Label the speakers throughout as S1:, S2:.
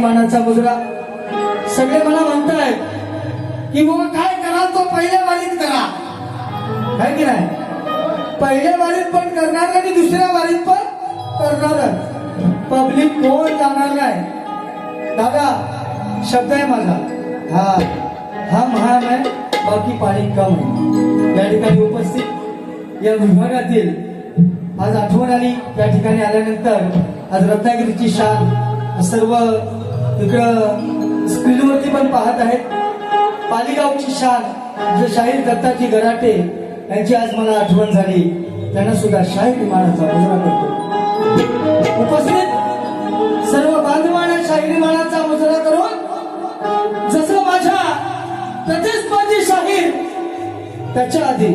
S1: मानाचा मुजरा सगळे मला म्हणतायत की बाबा काय करा तो पहिल्या वारीत करा. काय की नाही? पहिल्या वारीत पण करणार आणि दुसऱ्या वारीत पण करणार. पब्लिक कोण जाणार नाही? दादा शब्द आहे माझा. हा हा महान आहे बाकी पाणी कम आहे. या ठिकाणी उपस्थित या विभागातील आज आठवण आली. त्या ठिकाणी आल्यानंतर आज रत्नागिरीची शान सर्व इकडं स्क्रीनवरती पण पाहत आहेत. पालिगावची शान जे शाहीर दत्ताजी गराटे यांची आज मला आठवण झाली. त्यांना सुद्धा शाहीर विमानाचा मुजरा करतो. उपस्थित सर्व बांधवांना शाहीर विमानाचा मुजरा करून जसं माझ्या तसेच प्रतिस्पर्धी शाहीर त्याच्या आधी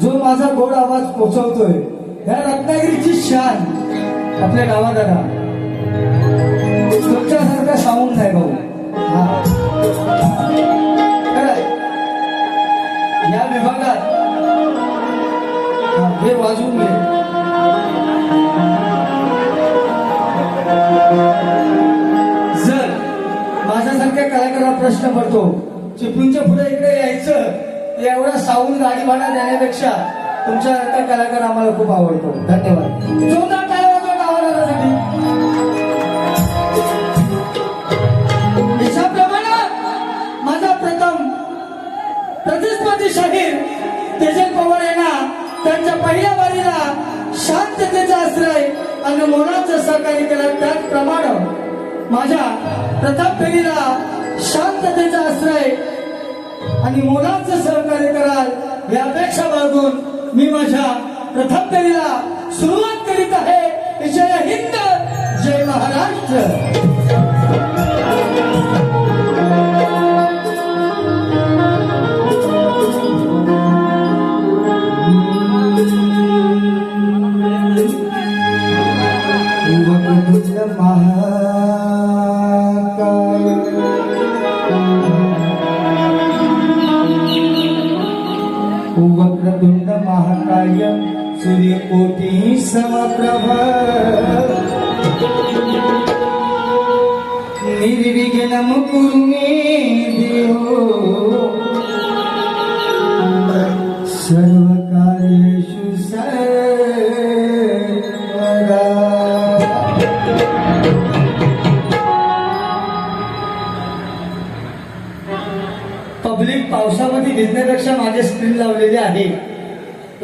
S1: जो माझा गोड आवाज पोचवतोय ह्या रत्नागिरीची शान आपल्या गावादारा साऊंड नाही भाऊ. या विभागात हे वाजवून घे. जर माझ्यासारख्या कलाकाराला प्रश्न पडतो चिपळूणच्या पुढे इकडे यायचं एवढा साऊंड गाडी भाडा देण्यापेक्षा तुमच्यासारखा कलाकार आम्हाला खूप आवडतो. धन्यवाद. प्रमाण माझ्या प्रथम फेरीला शांततेचा आश्रय आणि मोलाचं सहकार्य कराल या अपेक्षा बाळगून मी माझ्या प्रथम फेरीला सुरुवात करीत आहे. जय हिंद. जय महाराष्ट्र. समप्रभ निर्विघ्नं कुरु मे देहो सर्वकार्येषु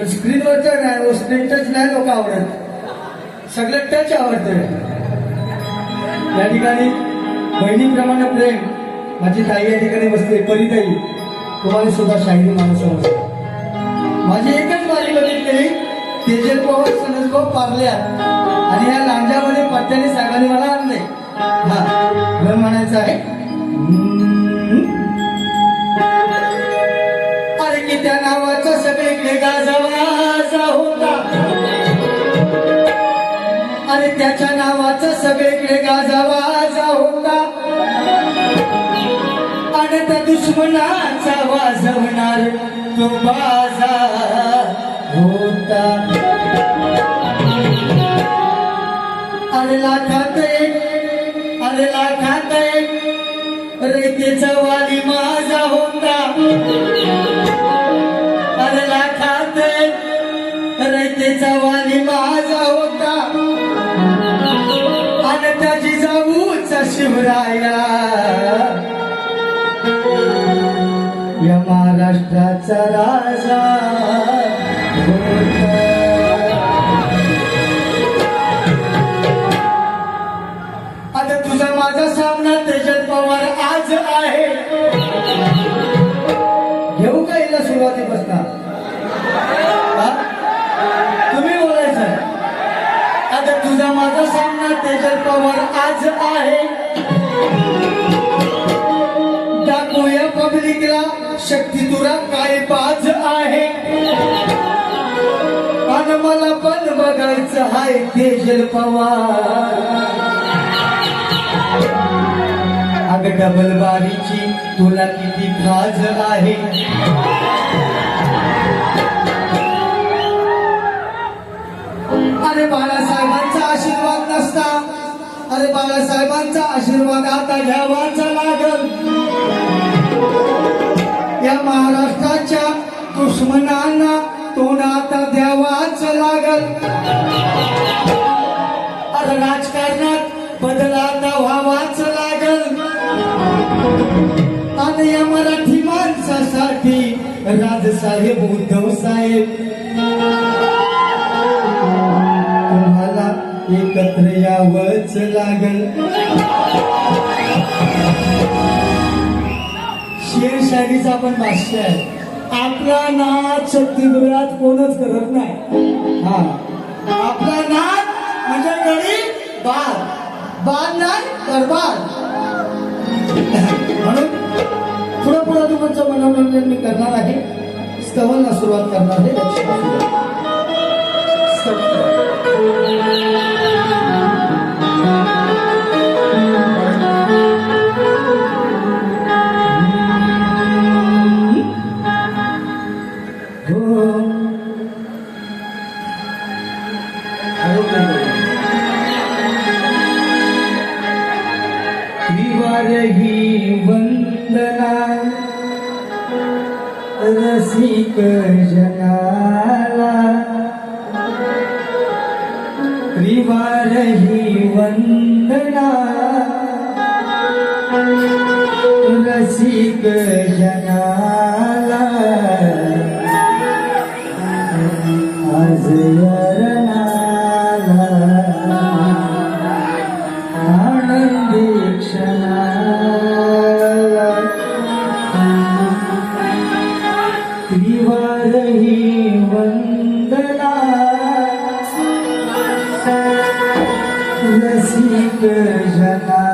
S1: पण स्क्रीनवरचं हो, नाही स्क्रीन टच नाही लोक आवडत. सगळं टच आवडत या ठिकाणी बहिणीप्रमाणे प्रेम. माझी ताई या ठिकाणी बसते परिताई तुम्हाला सुद्धा शाहिरी माणूस समजते माझी एकच वारी बघितलेली तेजल पवार सनसभाऊ पारल्या आणि या लांजामध्ये पट्ट्याने सागाने मला आणले हा म्हणायचं आहे. त्याच्या नावाचा सगळीकडे गाजावाजा होता आणि त्या दुश्मनाचा वाजवणार तो बाजा होता. अरे लाखात एक अरे लाखात एक रेतीचा वाली माझा होता. शिवराया. या महाराष्ट्राचा राजा. आता तुझा माझा सामना तेजल पवार आज आहे. घेऊ का हिला सुरुवातीपासून? तुम्ही बोलायचं. आता तुझा माझा सामना तेजल पवार आज आहे. दाखवूया शक्ती तुला काय पाच आहे? आणि मला पण बघायचं हाय तेजल पवार. अग डबल बारीची तुला किती खाज आहे? अरे बाळासाहेबांचा आशीर्वाद नसता. अरे बाळासाहेबांचा आशीर्वाद आता घ्यावाचा लागल. देशाच्या दुश्मनांना तोंडात आता द्यावाच लागल. अरे राजकारणात बदलात व्हावाच लागल. आणि या मराठी माणसासाठी राजसाहेब उद्धव साहेब. तुम्हाला एकत्र यावंच लागल. शेरशाहीचा पण भाष्य आहे. आपला नाच छत्तीसगडात कोणच करत नाही. हा. आपला नाच म्हणजे बाल बाल बाद नाही दरबार. म्हणून पुढे पुढे तुमचं मनोरंजन मी करणार आहे. स्तवनला सुरुवात करणार आहे. लक्ष्मी स्तवन. रसिक जनाला त्रिवार ही वंदना. रसिक जना रसिक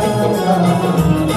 S1: आनंद